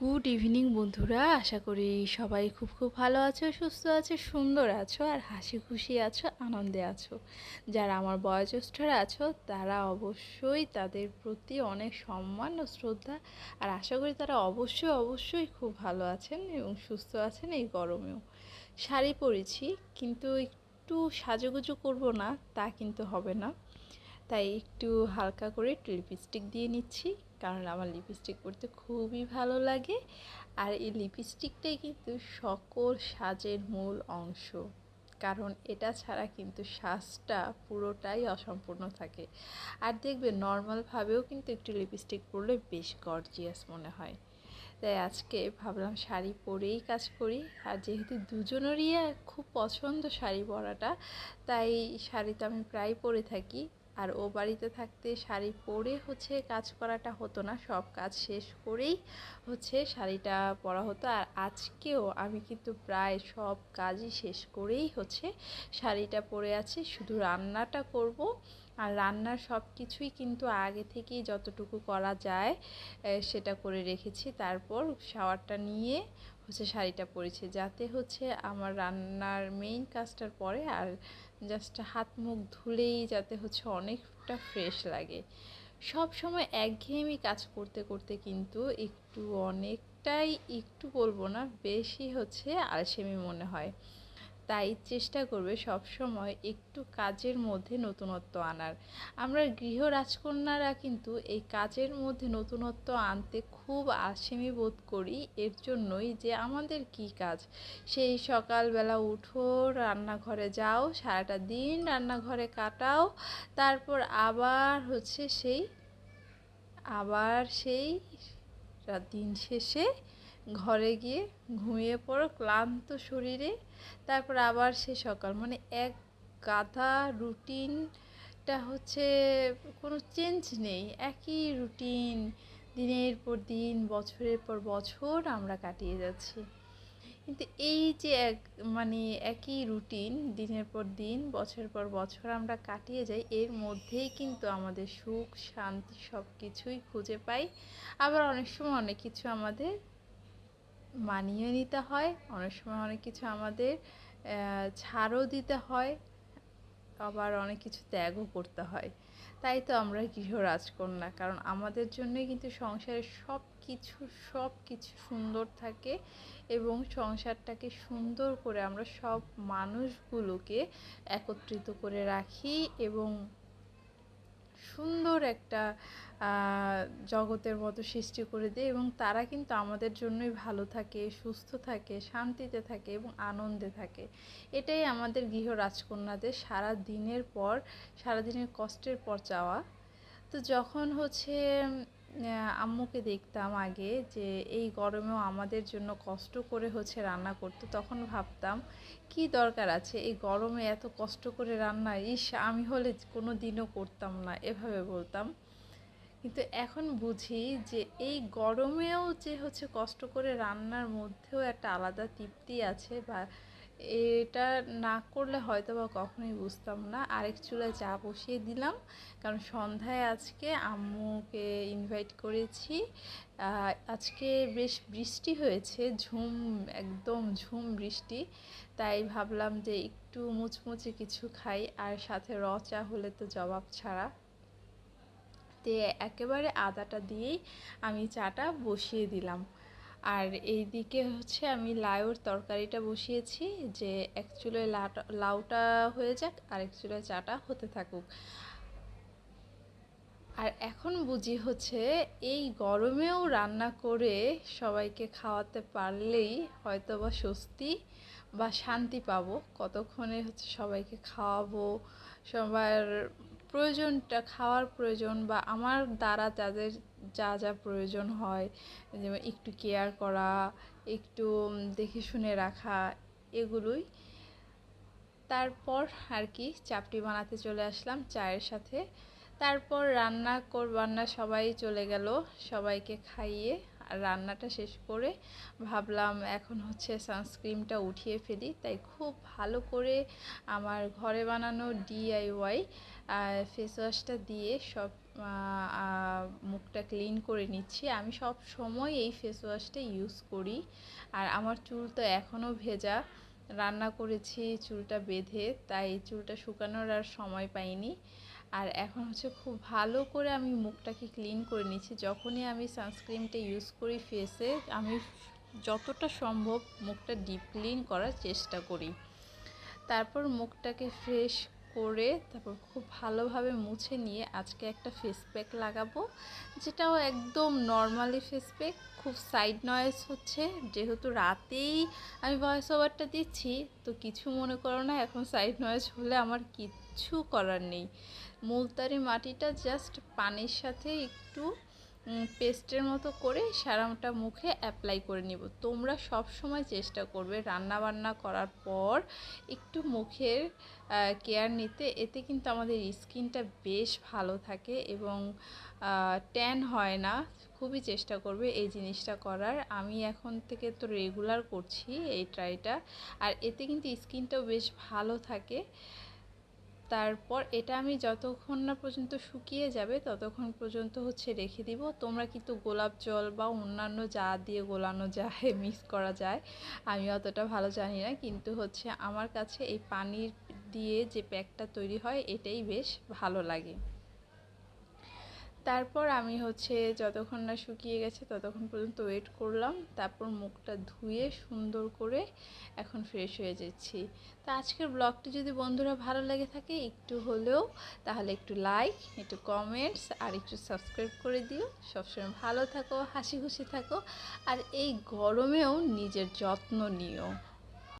Good evening বন্ধুরা। আশা করি সবাই খুব খুব ভালো আছো, সুস্থ আছো, সুন্দর আছো আর হাসি খুশি আছো, আনন্দে আছো। যারা আমার বয়োজ্যেষ্ঠরা আছো, তারা অবশ্যই তাদের প্রতি অনেক সম্মান ও শ্রদ্ধা আর আশা করি তারা অবশ্যই অবশ্যই খুব ভালো আছেন এবং সুস্থ আছেন এই গরমেও। শাড়ি পরেছি, কিন্তু একটু সাজুগুজু করব না, তা কিন্তু হবে না। তাই একটু হালকা করে লিপস্টিক দিয়ে নিচ্ছি। কারণ আমার লিপস্টিক পরতে খুবই ভালো লাগে। আর এই লিপস্টিকটাই কিন্তু সকল সাজের মূল অংশ। কারণ এটা ছাড়া কিন্তু সাজটা পুরোটাই অসম্পূর্ণ থাকে। আর দেখবে নর্মালভাবেও কিন্তু একটু লিপস্টিক পরলে বেশ গর্জিয়াস মনে হয়। তাই আজকে ভাবলাম শাড়ি পরেই কাজ করি। আর যেহেতু দুজনেরই খুব পছন্দ শাড়ি পরাটা, তাই শাড়ি তো আমি প্রায় পরে থাকি। আর ও বাড়িতে থাকতে শাড়ি পরে হচ্ছে কাজ করাটা হতো না, সব কাজ শেষ করেই হচ্ছে শাড়িটা পরা হতো। আর আজকেও আমি কিন্তু প্রায় সব কাজই শেষ করেই হচ্ছে শাড়িটা পরে আছি, শুধু রান্নাটা করব। আর রান্নার সব কিছুই কিন্তু আগে থেকেই যতটুকু করা যায় সেটা করে রেখেছি। তারপর শাওয়ারটা নিয়ে হচ্ছে শাড়িটা পরেছি, যাতে হচ্ছে আমার রান্নার মেইন কাজটার পরে আর জাস্ট হাত মুখ ধুলেই যাতে হচ্ছে অনেকটা ফ্রেশ লাগে। সব সময় একঘেয়েমি কাজ করতে করতে কিন্তু একটু অনেকটাই, একটু বলব না, বেশি হচ্ছে আলসেমি মনে হয়। তাই চেষ্টা করবে সব সময় একটু কাজের মধ্যে নতুনত্ব আনার। আমরা গৃহ রাজকন্যারা কিন্তু এই কাজের মধ্যে নতুনত্ব আনতে খুব আলসেমি বোধ করি। এর জন্যই যে আমাদের কি কাজ? সেই সকালবেলা উঠো, রান্নাঘরে যাও, সারাটা দিন রান্নাঘরে কাটাও, তারপর আবার হচ্ছে সেই, আবার সেই দিন শেষে ঘরে গিয়ে ঘুমিয়ে পড়ো, ক্লান্ত শরীরে। তারপর আবার সে সকাল। মানে এক গাধা রুটিনটা হচ্ছে কোনো চেঞ্জ নেই। একই রুটিন দিনের পর দিন, বছরের পর বছর আমরা কাটিয়ে যাচ্ছি। কিন্তু এই যে এক মানে একই রুটিন দিনের পর দিন বছর পর বছর আমরা কাটিয়ে যাই, এর মধ্যেই কিন্তু আমাদের সুখ, শান্তি সব কিছুই খুঁজে পাই। আবার অনেক সময় অনেক কিছু আমাদের মানিয়ে নিতে হয়। অনেক সময় অনেক কিছু আমাদের ছাড়ও দিতে হয়। আবার অনেক কিছু ত্যাগও করতে হয়। তাই তো আমরা গৃহ রাজকন্যা। কারণ আমাদের জন্যই কিন্তু সংসারের সব কিছু সব কিছু সুন্দর থাকে এবং সংসারটাকে সুন্দর করে আমরা সব মানুষগুলোকে একত্রিত করে রাখি এবং সুন্দর একটা জগতের মতো সৃষ্টি করে দেয় এবং তারা কিন্তু আমাদের জন্যই ভালো থাকে, সুস্থ থাকে, শান্তিতে থাকে এবং আনন্দে থাকে। এটাই আমাদের গৃহ রাজকন্যাদের সারা দিনের পর সারা দিনের কষ্টের পর চাওয়া। তো যখন হচ্ছে আম্মুকে দেখতাম আগে যে, এই গরমেও আমাদের জন্য কষ্ট করে হচ্ছে রান্না করতো। তখন ভাবতাম, কি দরকার আছে? এই গরমে এত কষ্ট করে রান্না? ইস, আমি হলে কোনো দিনও করতাম না, এভাবে বলতাম। কিন্তু এখন বুঝি যে, এই গরমেও যে হচ্ছে কষ্ট করে রান্নার মধ্যেও একটা আলাদা তৃপ্তি আছে বা এটা না করলে হয়তো বা কখনোই বুঝতাম না। আরেক চুলায় চা বসিয়ে দিলাম। কারণ সন্ধ্যায় আজকে আম্মুকে ইনভাইট করেছি। আজকে বেশ বৃষ্টি হয়েছে, ঝুম, একদম ঝুম বৃষ্টি। তাই ভাবলাম যে একটু মুচমুচে কিছু খাই, আর সাথে র চা হলে তো জবাব ছাড়া। তে একেবারে আদাটা দিয়েই আমি চাটা বসিয়ে দিলাম। আর এই দিকে হচ্ছে আমি লাউর তরকারিটা বসিয়েছি যে এক চুলোয় লাউটা হয়ে যাক আর এক চাটা হতে থাকুক। আর এখন বুঝি হচ্ছে এই গরমেও রান্না করে সবাইকে খাওয়াতে পারলেই হয়তো বা স্বস্তি বা শান্তি পাবো। কতক্ষণে হচ্ছে সবাইকে খাওয়াবো, সবার প্রয়োজনটা, খাওয়ার প্রয়োজন বা আমার দ্বারা যাদের যা যা প্রয়োজন হয়, যেমন একটু কেয়ার করা, একটু দেখে শুনে রাখা, এগুলোই। তারপর আর কি চাপটি বানাতে চলে আসলাম চায়ের সাথে। তারপর রান্না কর সবাই চলে গেল, সবাইকে খাইয়ে রান্নাটা শেষ করে ভাবলাম এখন হচ্ছে সানস্ক্রিনটা উঠিয়ে ফেলি। তাই খুব ভালো করে আমার ঘরে বানানো ডিআইওয়াই ফেস ওয়াশটা দিয়ে সব মুখটা ক্লিন করে নিচ্ছি। আমি সব সময় এই ফেস ওয়াশটা ইউজ করি। আর আমার চুল তো এখনও ভেজা। রান্না করেছি, চুলটা বেঁধে, তাই চুলটা শুকানোর আর সময় পাইনি। আর এখন হচ্ছে খুব ভালো করে আমি মুখটাকে ক্লিন করে নিচ্ছি যখনই আমি সানস্ক্রিনটা ইউজ করি ফেসে আমি যতটা সম্ভব মুখটা ডিপ ক্লিন করার চেষ্টা করি। তারপর মুখটাকে ফ্রেশ করে তারপর খুব ভালোভাবে মুছে নিয়ে আজকে একটা ফেস প্যাক লাগাবো। যেটাও একদম নর্মালি ফেস প্যাক খুব সাইড নয়েস হচ্ছে। যেহেতু রাতেই আমি ভয়েস ওভারটা দিচ্ছি, তো কিছু মনে করো না, এখন সাইড নয়েস হলে আমার কিচ্ছু করার নেই। মুলতারি মাটিটা জাস্ট পানির সাথে একটু পেস্টের মতো করে সারাটা মুখে অ্যাপ্লাই করে নিব। তোমরা সব সময় চেষ্টা করবে রান্না বান্না করার পর একটু মুখের কেয়ার নিতে। এতে কিন্তু আমাদের স্কিনটা বেশ ভালো থাকে এবং ট্যান হয় না। খুবই চেষ্টা করবে এই জিনিসটা করার। আমি এখন থেকে তো রেগুলার করছি এই ট্রাইটা আর এতে কিন্তু স্কিনটাও বেশ ভালো থাকে। তারপর এটা আমি যতক্ষণ না পর্যন্ত শুকিয়ে যাবে, ততক্ষণ পর্যন্ত হচ্ছে রেখে দিব। তোমরা কিন্তু গোলাপ জল বা অন্যান্য যা দিয়ে গোলানো যায়, মিক্স করা যায়, আমি অতটা ভালো জানি না। কিন্তু হচ্ছে আমার কাছে এই পানির দিয়ে যে প্যাকটা তৈরি হয়, এটাই বেশ ভালো লাগে। তারপর আমি হচ্ছে যতক্ষণ না শুকিয়ে গেছে ততক্ষণ পর্যন্ত ওয়েট করলাম। তারপর মুখটা ধুয়ে সুন্দর করে এখন ফ্রেশ হয়ে যাচ্ছি। তো আজকের ব্লগটি যদি বন্ধুরা ভালো লেগে থাকে একটু হলেও তাহলে একটু লাইক একটু কমেন্টস আর একটু সাবস্ক্রাইব করে দিও। সবসময় ভালো থাকো, হাসি খুশি থাকো আর এই গরমেও নিজের যত্ন নিও।